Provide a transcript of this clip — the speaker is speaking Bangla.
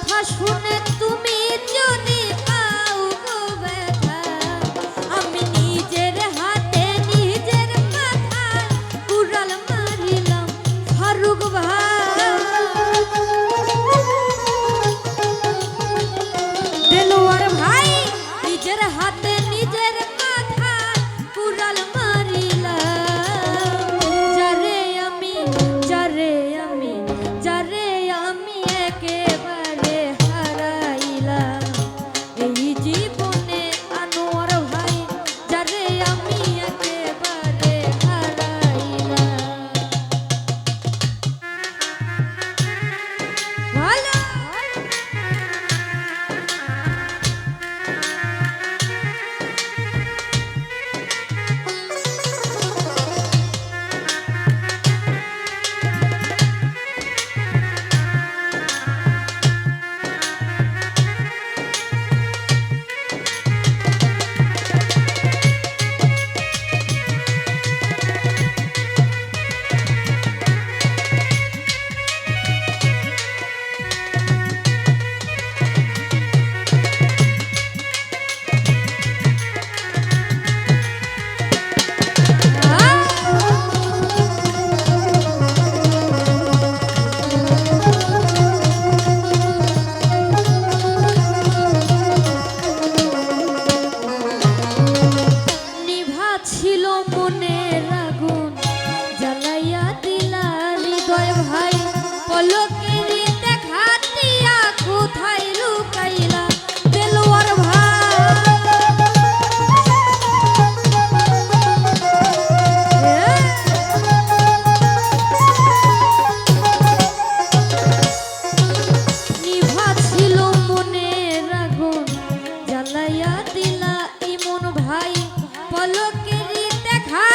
কথা শুনে দিলা ইমন ভাই পলকের দেখা